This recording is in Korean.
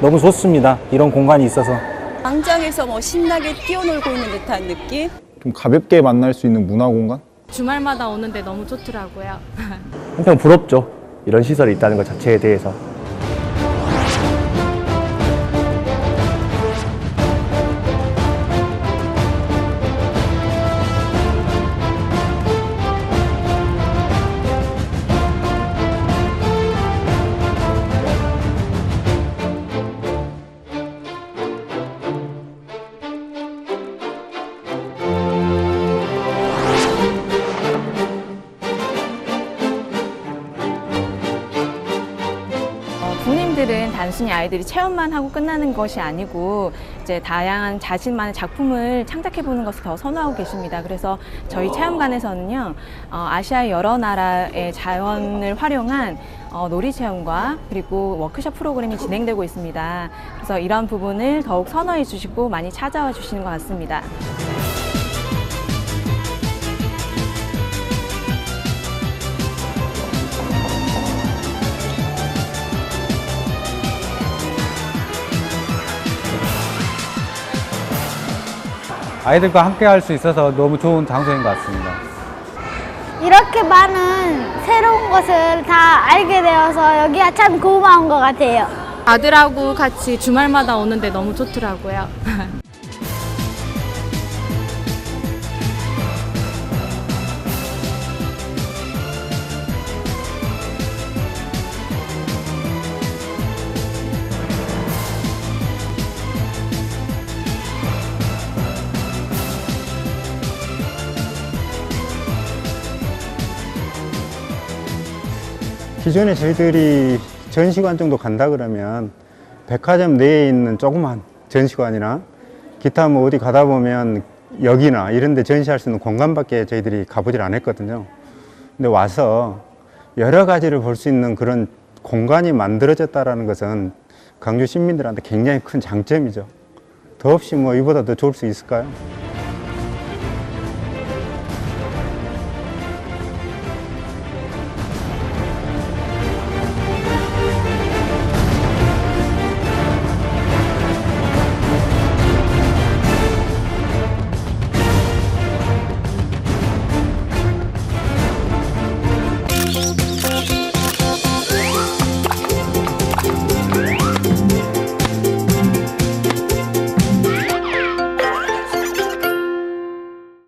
너무 좋습니다. 이런 공간이 있어서. 광장에서 뭐 신나게 뛰어놀고 있는 듯한 느낌? 좀 가볍게 만날 수 있는 문화 공간? 주말마다 오는데 너무 좋더라고요. 한편 부럽죠. 이런 시설이 있다는 것 자체에 대해서. 어, 부모님들은 단순히 아이들이 체험만 하고 끝나는 것이 아니고 이제 다양한 자신만의 작품을 창작해 보는 것을 더 선호하고 계십니다. 그래서 저희 체험관에서는요 어, 아시아의 여러 나라의 자원을 활용한 어, 놀이 체험과 그리고 워크숍 프로그램이 진행되고 있습니다. 그래서 이런 부분을 더욱 선호해 주시고 많이 찾아와 주시는 것 같습니다. 아이들과 함께 할 수 있어서 너무 좋은 장소인 것 같습니다. 이렇게 많은 새로운 것을 다 알게 되어서 여기가 참 고마운 것 같아요. 아들하고 같이 주말마다 오는데 너무 좋더라고요. 기존에 저희들이 전시관 정도 간다 그러면 백화점 내에 있는 조그만 전시관이나 기타 뭐 어디 가다 보면 여기나 이런 데 전시할 수 있는 공간밖에 저희들이 가보질 않았거든요. 근데 와서 여러 가지를 볼 수 있는 그런 공간이 만들어졌다라는 것은 강주 시민들한테 굉장히 큰 장점이죠. 더없이 뭐 이보다 더 좋을 수 있을까요?